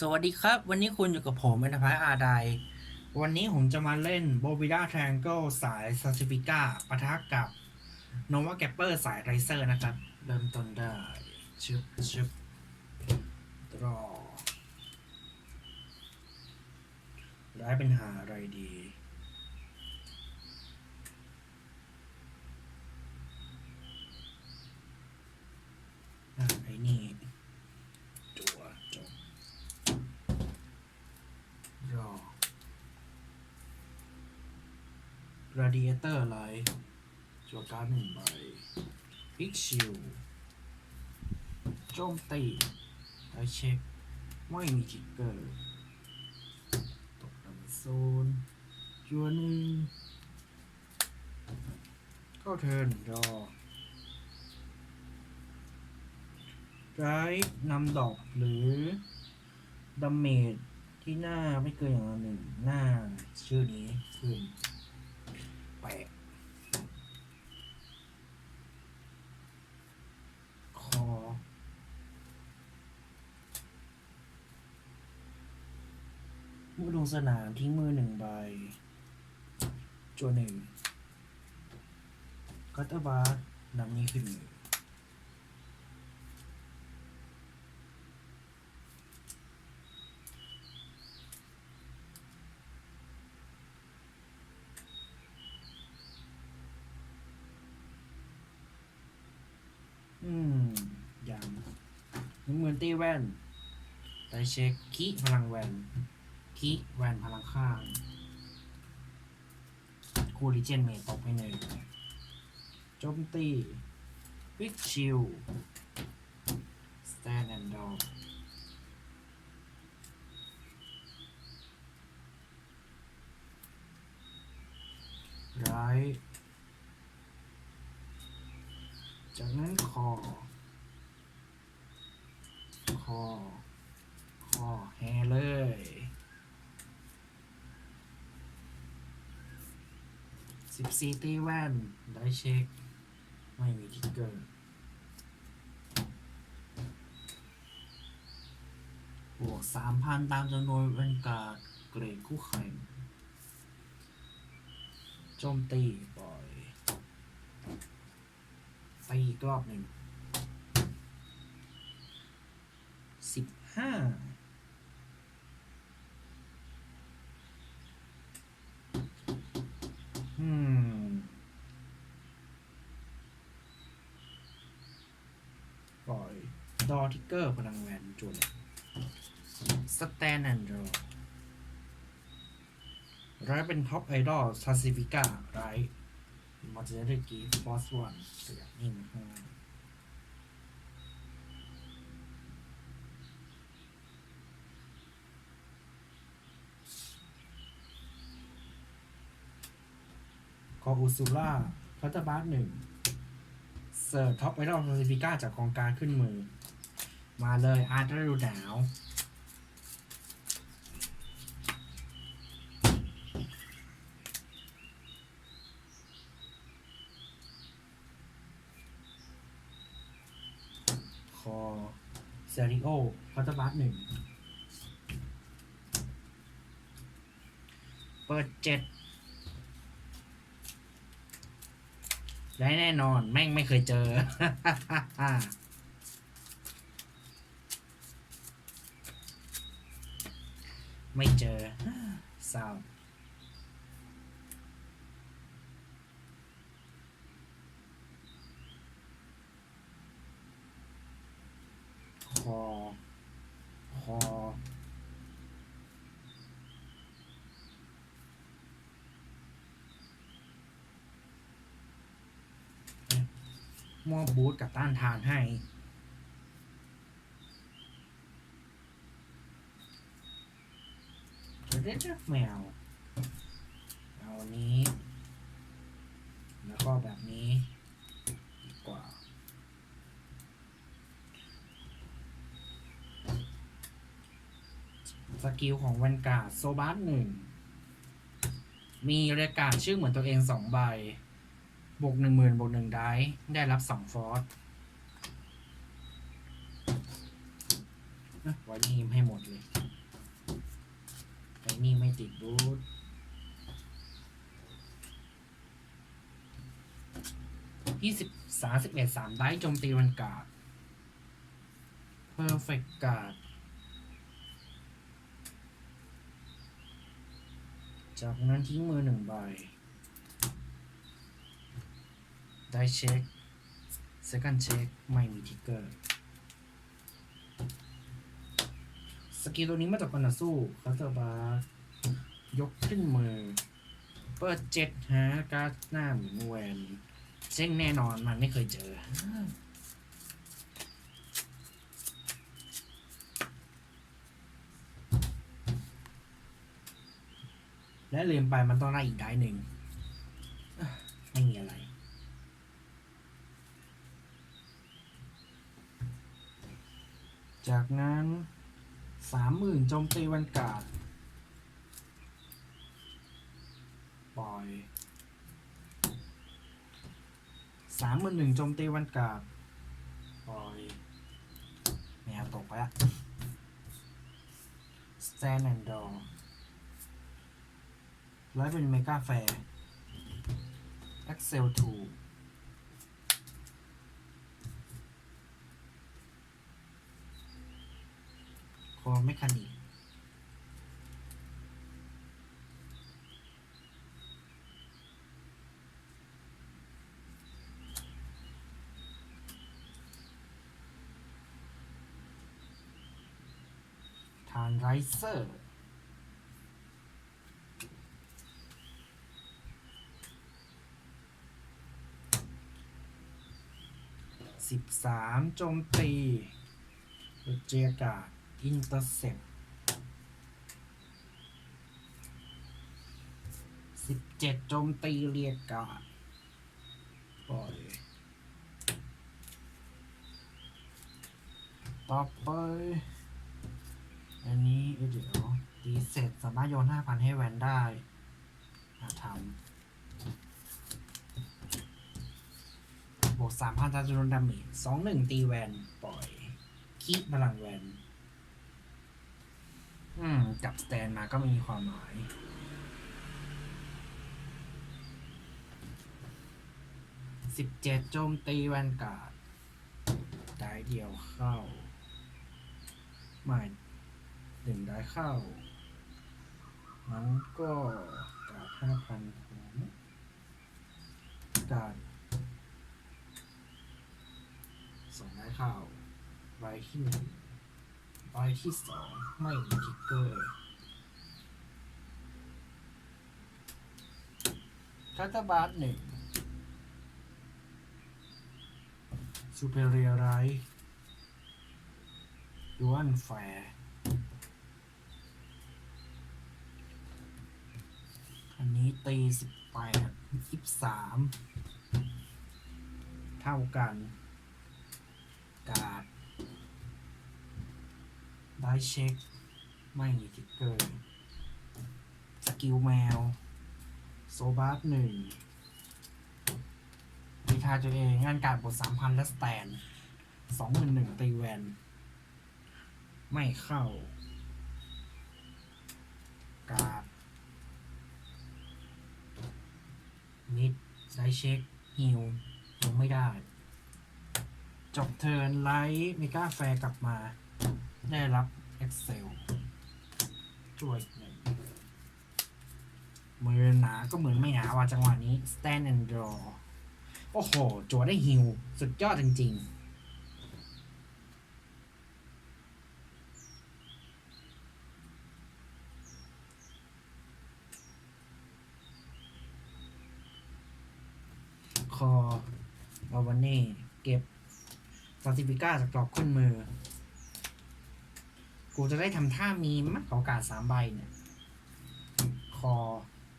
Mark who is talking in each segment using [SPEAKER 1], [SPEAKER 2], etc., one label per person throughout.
[SPEAKER 1] สวัสดีครับ วันนี้คุณอยู่กับผมอันธพายอาไดวันนี้ผมจะมาเล่นโบวิด้า t r i งเกิลสายซาซิฟิก้าปะทะกับโนวาแกปเปอร์สายไรเซอร์นะครับ เริ่มต้นได้ชึบชึบรอร้เป็นหาอะไรดีอ่าไอ้นี่ จัวจบ รอ radiator อะไรจัวการหนึ่งใบพิกชิลโจมตีไอเช็ค ไม่มีทิกเกอร์ ตกดำโซนจัวหนึ่งเข้าเทิร์นรอไรนำดอกหรือดาเมจที่หน้าไม่เกินอย่างละหนึ่งหน้าชื่อนี้ขึ้นแปะคอ มือ ลงสนามทิ้งมือหนึ่งใบจวนหนึ่งกัตเตอร์บาร์นำนี้ขึ้นมืออืมยังนี่เหมือนตีแว่นไดเช็คคีพลังแวน คีแวนพลังข้างคูลิเจนเมตตกไปหนึ่งโจมตีวิกชิลสแตนแอนด์ดอไรจากนั้นคอ คอ คอแฮเลย สิบสี่ตีแว่นได้เช็ค ไม่มีทิกเกอร์บวกสามพันตามจำนวนเวนการเกรดคู่แข่งโจมตีปล่อยไปอีกรอบหนึ่งสิบห้าอืมปล่อย ดอทิกเกอร์พลังแวนจุนสแตนแอนด์รอไรเป็นท็อปไอดอลซาซิฟิก้าไรมันจะได้กีฟอสวันตัวอย่งนี้นะคออูซูล่าพัตตาบาร์หนึ่งเสิร์ฟท็อปไอดอลซาซิฟิก้าจากกองการขึ้นมือ มาเลยอาร์ตฤดูหนาวคอเซริโอพัตาบัสหนึ่งเปิดเจ็ดได้แน่นอนแม่งไม่เคยเจอ ไม่เจอเศร้าคอคอมอบบูทกับต้านทานให้ เดี๋ยวเด็ดแมวเอาอันนี้ แล้วก็แบบนี้ดีกว่า สกิลของวันกาโซบาร์หนึ่ง มีเรียการดชื่อเหมือนตัวเองสองใบ บวกหนึ่งหมื่นบวกหนึ่งได้ ได้รับสองฟอร์สไว้นี่ให้หมดเลย ไอ้นี่ไม่ติดบูทยี่สิบสามสิบเอ็ดสามได้โจมตีวันการ์ด perfect guard จากนั้นทิ้งมือหนึ่งใบ ได้เช็ค second เช็ค ไม่มีทิกเกอร์ สกิลตัวนี้มาจากการต่อสู้เขาจะบายกขึ้นมือ เปิดเจ็ดฮะการ์ดหน้าเหมือนแวนเช่งแน่นอนมันไม่เคยเจอ และลืมไปมันต้องได้อีกได้หนึ่งไม่มีอะไรจากนั้น สามหมื่นโจมตีวันกาดปล่อยสามหมื่นหนึ่งโจมตีวันกาดปล่อยแมวตกไปละ stand and draw แล้วเป็นเมกาแฟร์ Excel 2 คอไม่คันิกทานไรเซอร์สิบสามโจมตีเจียกา อินเตอร์เซปสิบเจ็ดโจมตีเรียกาดปล่อยต่อไป อันนี้เดี๋ยวตีเสร็จสามารถโยนห้าพันให้แวนได้อาทำบวกสามพันจะโดนดาเมจสองหนึ่งตีแวน ปล่อย คีบพลังแวน อืม จับสแตนมาก็มีความหมาย สิบเจ็ดโจมตีแวนการ์ดได้เดียวเข้า ไม่หนึ่งได้เข้านั้นก็กาห้าพันของการสองได้เข้าใบที่หนึ่ง ใบที่สองไม่มีทิกเกอร์คัตเตอร์บาร์หนึ่งซูเปอร์เรียไรดวนแฟร์อันนี้ตีสิบแปดยี่สามเท่ากัน การ์ด ได้เช็ค ไม่มีทิกเกอร์ สกิลแมว โซบาร์หนึ่งดีทาตัวเองงานการบทสามพันและสแตนสองหมื่นหนึ่งตีแวน ไม่เข้า การ์ดนิดได้เช็คฮิวลงไม่ได้ จบเทิร์นไลท์เมกาแฟร์กลับมา ได้รับ Excel ช่วยหนึ่งมือหนาก็เหมือนไม่หนาว่ะจังหวะนี้ stand and draw โอ้โหจัวได้ฮิว สุดยอดจริง ๆคอวาวันเน่เก็บฟาติฟิก้าจากกรอบขึ้นมือ กูจะได้ทำท่ามีมัดขอกาดสามใบเนี่ย คอ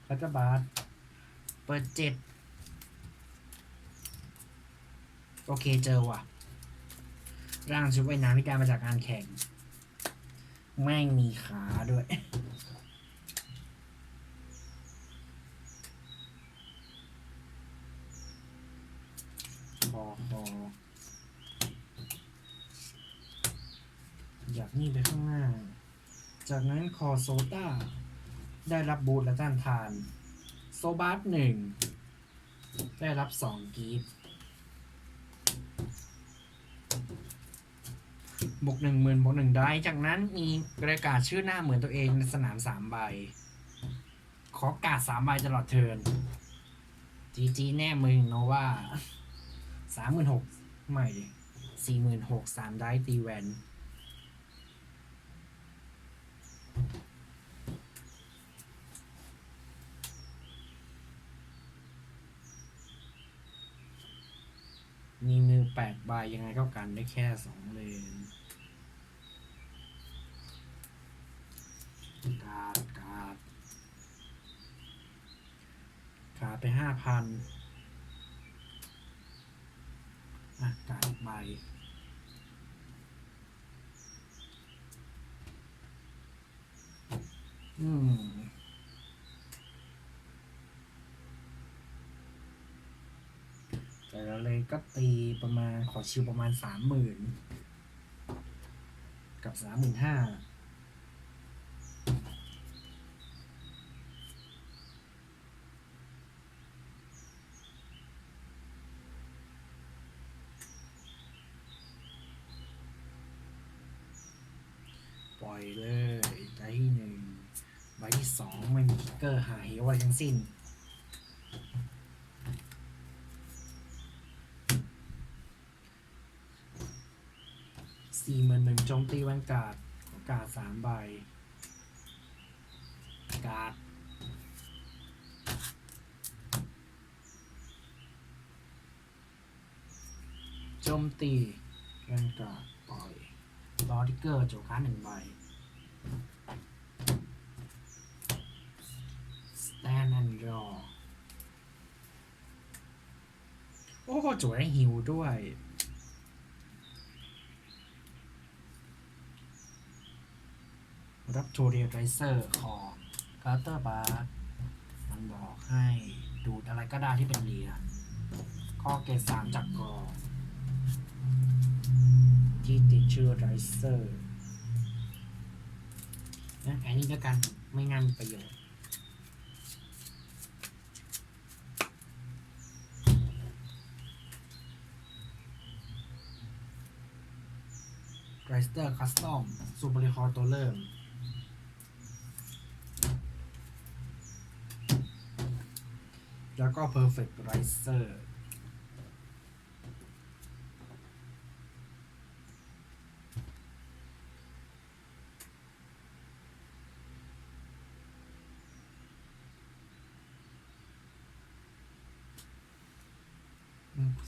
[SPEAKER 1] แล้วก็บาสเปิดเจ็ดโอเคเจอว่ะ ร่างชุดว่ายน้ำที่ได้มาจากการแข่ง แม่งมีขาด้วย คอคอ นี่ไปข้างหน้า จากนั้นคอโซต้า ได้รับบูทและต้านทาน โซบาร์หนึ่งได้รับสองกีฟบวกหนึ่งหมื่นบวกหนึ่งได้ จากนั้นมีประกาศชื่อหน้าเหมือนตัวเองในสนามสามใบ ขอกาดสามใบตลอดเทินจีจีแน่มึงโนว่าสามหมื่นหกไม่สี่หมื่นหกสามได้ตีแวน มีมือแปดใบยังไงก็กันได้แค่สองเลนการดการดการดไปห้าพันอะการดใบ อืมแต่ละเลยก็ตีประมาณขอชิวประมาณสามหมื่นกับสามหมื่นห้าปล่อยเลยใบที่หนึ่งใบที่สอง ไม่มีคิกเกอร์หายอะไรทั้งสิ้น สี่หมื่นหนึ่งโจมตีแวันกาดกาดสามใบ กาดโจมตีแวนการ์ดปล่อยลอทิกเกอร์โจค้าหนึ่งใบ โอ้โหจได้ฮิวด้วย รับโทเรียไรเซอร์ของคาร์เตอร์บาร์มันบอกให้ดูดอะไรก็ได้ที่เป็นเรียข้อเกณฑ์สามจากกรองที่ติดชื่อไรเซอร์นะอันนี้ก็กันไม่งั้นประโยชน์ ไรสเตอร์คัสตอมซูเปอร์คอร์ตัวเริ่มแล้วก็ Perfect Riser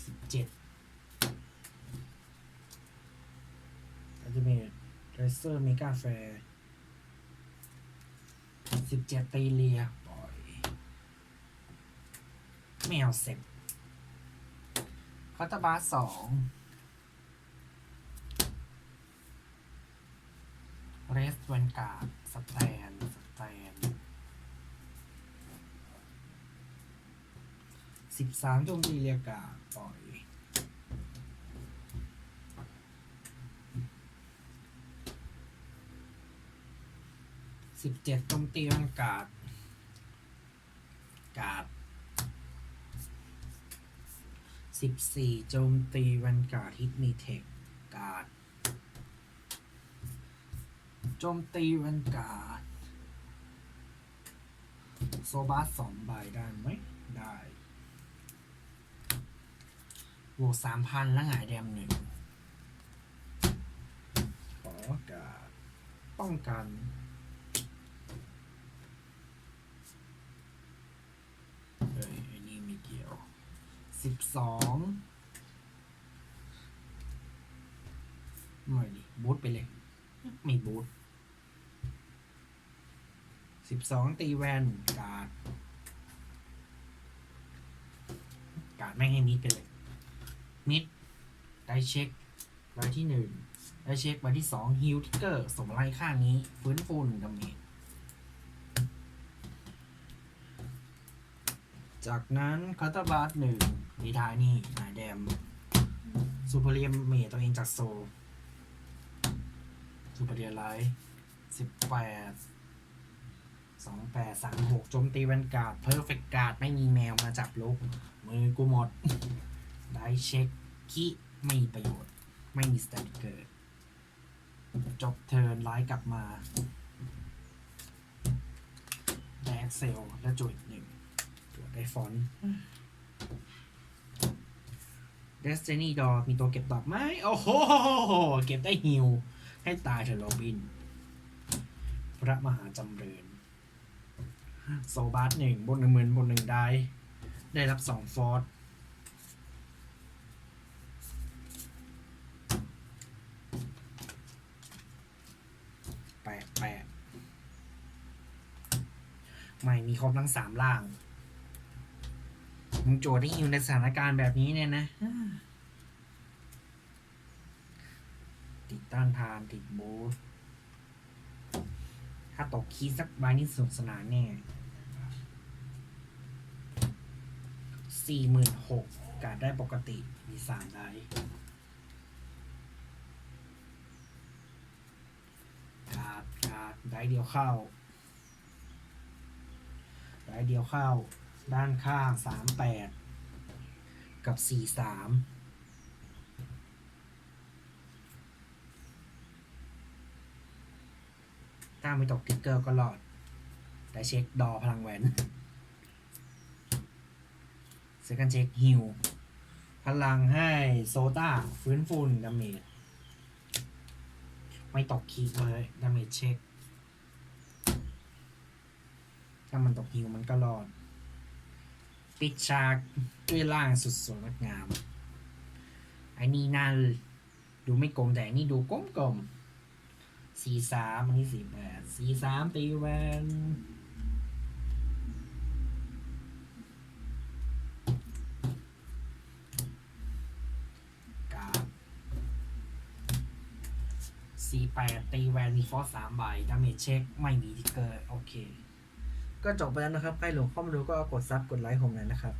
[SPEAKER 1] สิบเจ็ด อัลติเมทไร เซอร์เมกาแฟร์สิบเจ็ดตีเลียปล่อยไม่เอาเสร็จคาตาบาสองเรสเวนการ์ดสแตนสแตนสิบสามจมตีเรียกาปล่อย สิบเจ็ดโจมตีวันกาด กาดสิบสี่โจมตีวันกาดฮิตมีเทคกาดโจมตีวันกาดโซบาสสองใบได้ไหมได้บวกสามพันแล้วหงายแดมหนึ่งขอกาดป้องกัน เอ้ยไอ้นี่ไม่เกี่ยว สิบสองไม่ดิบูทไปเลยไม่บูทสิบสองตีแวนการ์ดการ์ดไม่งให้มิดไปเลย มิด ได้เช็คใบที่หนึ่งได้เช็คใบที่สองฮิลทิกเกอร์ส่งไล่ข้างนี้ ฟื้นฟูหนึ่งดาเมจจากนั้นคาตาบาสหนึ่ง ดีทานี่นายแดมซูเปอร์เรียมเมทตัวเองจากโซซูเปอร์เรียไลท์สิบแปดสองแปดสามหกโจมตีแวนการ์ดเพอร์เฟกการ์ดไม่มีแมวมาจับลูกมือกูหมด ได้เช็คคีไม่มีประโยชน์ ไม่มีสแตนเกอร์จบเทิร์นไลฟ์กลับมาแดกเซลแล้วจุดหนึ่งตัวได้ฟอนต์ Destiny Door มีตัวเก็บดอกไหมโอ้โห เก็บได้ฮิว ให้ตายเถอะโรบิน พระมหาจำเริญ โซบาร์หนึ่งบนหนึ่งหมื่นบนหนึ่งได้ ได้รับสองฟอร์สแปดแปดไม่มีครบทั้งสามล่าง มึงโจทย์ได้ฮิวในสถานการณ์แบบนี้เนี่ยนะ ติดต้านทานติดบูสถ้าตกคีสักใบนี่สนุกสนานแน่สี่หมื่นหกการได้ปกติมีสามได้ขาดขาดได้เดียวเข้า ได้เดียวเข้า ด้านข้างสามแปดกับสี่สามถ้าไม่ตกติ๊กเกอร์ก็รอด แต่เช็คดอพลังแหวนเซคันเช็คฮิวพลังให้โซต้าฟื้นฟูนดาเมจไม่ตกคีย์เลยดาเมจเช็ค ถ้ามันตกฮิวมันก็รอด ปิดฉากด้วยล่างสุดสวยงดงามไอ้นี่น่าดูไม่กลมแต่อันนี่ดูกลมกลมสี่สามอันนี้สี่แปดสี่สามตีแวนกราฟสี่แปดตีแวนมีฟอสสามใบดาเมจเช็ค ไม่มีทิกเกอร์ โอเค ก็จบไปแล้วนะครับ ใครหลงข้อมูลก็กดซับกดไลค์ผมหน่อยนะครับ